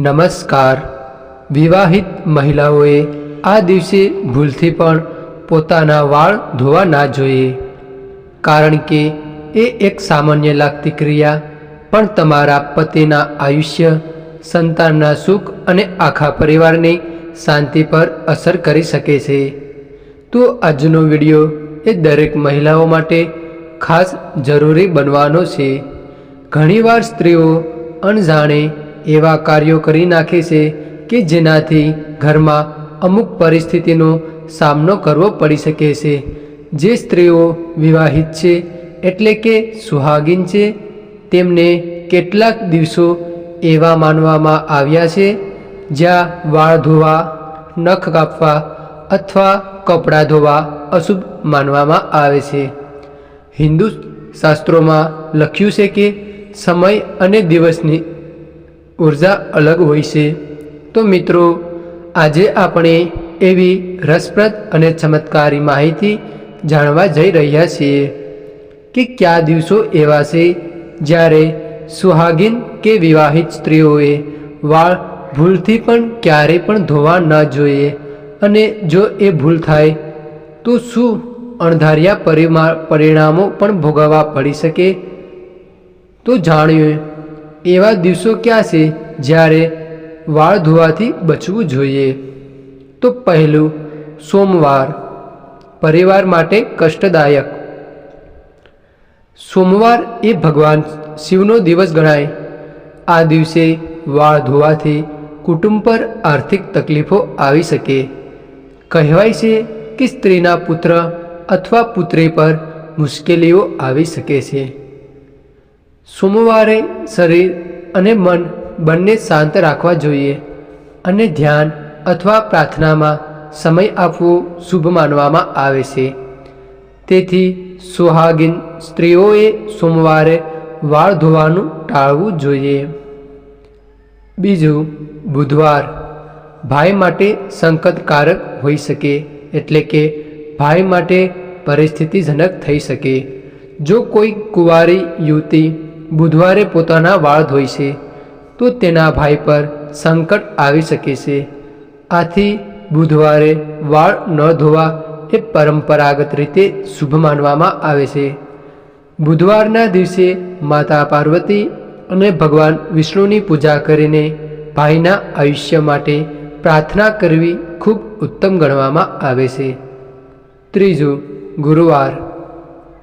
નમસ્કાર. વિવાહિત મહિલાઓએ આ દિવસે ભૂલથી પણ પોતાના વાળ ધોવા ના જોઈએ. કારણ કે એ એક સામાન્ય લાગતી ક્રિયા, પણ તમારા પતિના આયુષ્ય, સંતાનના સુખ અને આખા પરિવારની શાંતિ પર અસર કરી શકે છે. તો આજનો વીડિયો એ દરેક મહિલાઓ માટે ખાસ જરૂરી બનવાનો છે. ઘણીવાર સ્ત્રીઓ અણજાણે એવા કાર્યો કરી નાખે છે કે જેનાથી ઘરમાં અમુક પરિસ્થિતિનો સામનો કરવો પડી શકે છે. જે સ્ત્રીઓ વિવાહિત છે એટલે કે સુહાગીન છે, તેમને કેટલાક દિવસો એવા માનવામાં આવ્યા છે, જ્યાં વાળ ધોવા, નખ કાપવા અથવા કપડાં ધોવા અશુભ માનવામાં આવે છે. હિન્દુ શાસ્ત્રોમાં લખ્યું છે કે સમય અને દિવસની ઊર્જા અલગ હોય છે. તો મિત્રો, આજે આપણે એવી રસપ્રદ અને ચમત્કારી માહિતી જાણવા જઈ રહ્યા છીએ કે કયા દિવસો એવા છે જ્યારે સુહાગીન કે વિવાહિત સ્ત્રીઓએ વાળ ભૂલથી પણ ક્યારેય પણ ધોવા ન જોઈએ અને જો એ ભૂલ થાય, તો શું અણધાર્યા પરિણામો પણ ભોગવવા પડી શકે? તો જાણીએ એવા દિવસો ક્યાં છે જ્યારે વાળ ધોવાથી બચવું જોઈએ? તો પહેલું, સોમવાર, પરિવાર માટે કષ્ટદાયક. સોમવાર એ ભગવાન શિવનો દિવસ ગણાય. આ દિવસે વાળ ધોવાથી કુટુંબ પર આર્થિક તકલીફો આવી શકે. કહેવાય છે કે સ્ત્રીના પુત્ર અથવા પુત્રી પર મુશ્કેલીઓ આવી શકે છે. સોમવારે શરીર અને મન બંને શાંત રાખવા જોઈએ અને ધ્યાન અથવા પ્રાર્થનામાં સમય આપવો શુભ માનવામાં આવે છે. તેથી સુહાગીન સ્ત્રીઓએ સોમવારે વાળ ધોવાનું ટાળવું જોઈએ. બીજું, બુધવાર. ભાઈ માટે સંકટકારક હોઈ શકે એટલે કે ભાઈ માટે પરિસ્થિતિજનક થઈ શકે. જો કોઈ કુંવારી યુવતી બુધવારે પોતાના વાળ ધોઈ છે. તો તેના ભાઈ પર સંકટ આવી શકે છે. આથી બુધવારે વાળ ન ધોવા એ પરંપરાગત રીતે શુભ માનવામાં આવે છે. બુધવારના દિવસે માતા પાર્વતી અને ભગવાન વિષ્ણુની પૂજા કરીને ભાઈના આયુષ્ય માટે પ્રાર્થના કરવી ખૂબ ઉત્તમ ગણવામાં આવે છે. ત્રીજું, ગુરુવાર.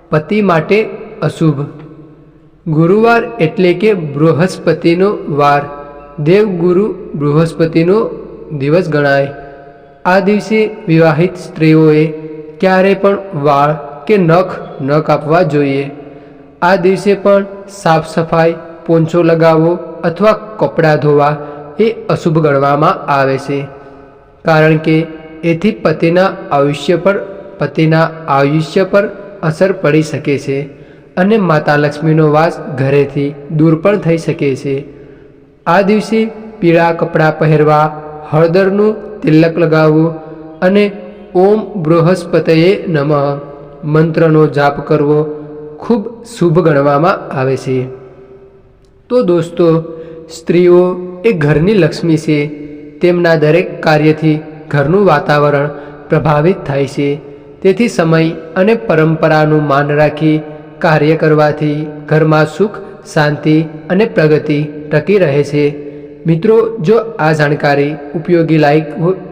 પતિ માટે અશુભ. ગુરુવાર એટલે કે બૃહસ્પતિનો વાર. દેવગુરુ બૃહસ્પતિનો દિવસ ગણાય. આ દિવસે વિવાહિત સ્ત્રીઓએ ક્યારેય પણ વાળ કે નખ ન કાપવા જોઈએ. આ દિવસે પણ સાફ સફાઈ, પોંછો લગાવવો અથવા કપડાં ધોવા એ અશુભ ગણવામાં આવે છે. કારણ કે એથી પતિના આયુષ્ય પર, પતિના આયુષ્ય પર અસર પડી શકે છે. અને માતા લક્ષ્મીનો વાસ ઘરેથી દૂર પણ થઈ શકે છે. આ દિવસે પીળા કપડાં પહેરવા, હળદરનું તિલક લગાવવું અને ઓમ બૃહસ્પતયે નમઃ મંત્રનો જાપ કરવો ખૂબ શુભ ગણવામાં આવે છે. તો દોસ્તો, સ્ત્રીઓ એ ઘરની લક્ષ્મી છે. તેમના દરેક કાર્યથી ઘરનું વાતાવરણ પ્રભાવિત થાય છે. તેથી સમય અને પરંપરાનું માન રાખી કાર્ય કરવાથી ઘરમાં સુખ, શાંતિ અને પ્રગતિ ટકી રહે છે. મિત્રો, જો આ જાણકારી ઉપયોગી લાઈક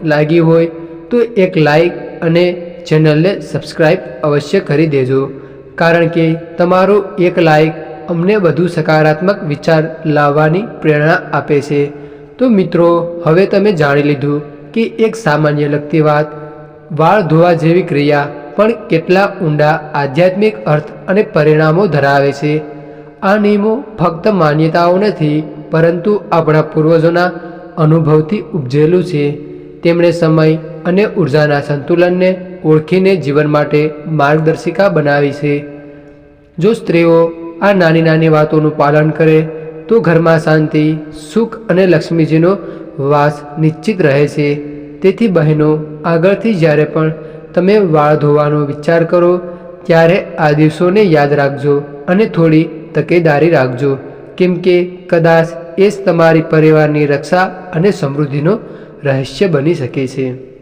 લાગી હોય, તો એક લાઈક અને ચેનલને સબસ્ક્રાઈબ અવશ્ય કરી દેજો. કારણ કે તમારો એક લાઈક અમને વધુ સકારાત્મક વિચાર લાવવાની પ્રેરણા આપે છે. તો મિત્રો, હવે તમે જાણી લીધું કે એક સામાન્ય લગતી વાત વાળ ધોવા જેવી ક્રિયા પણ કેટલા ઊંડા આધ્યાત્મિક અર્થ અને પરિણામો ધરાવે છે. આ નિયમો ફક્ત માન્યતાઓ નથી, પરંતુ આપણા પૂર્વજોના અનુભવથી ઉપજેલું છે. તેમણે સમય અને ઉર્જાના સંતુલનને ઓળખીને જીવન માટે માર્ગદર્શિકા બનાવી છે. જો સ્ત્રીઓ આ નાની નાની વાતોનું પાલન કરે, તો ઘરમાં શાંતિ, સુખ અને લક્ષ્મીજીનો વાસ નિશ્ચિત રહે છે. તેથી બહેનો આગળથી જ્યારે પણ તમે વાળ ધોવાનો વિચાર કરો, ત્યારે આ દિવસોને યાદ રાખજો અને થોડી તકેદારી રાખજો. કેમ કે કદાચ એ જ તમારી પરિવારની રક્ષા અને સમૃદ્ધિનો રહસ્ય બની શકે છે.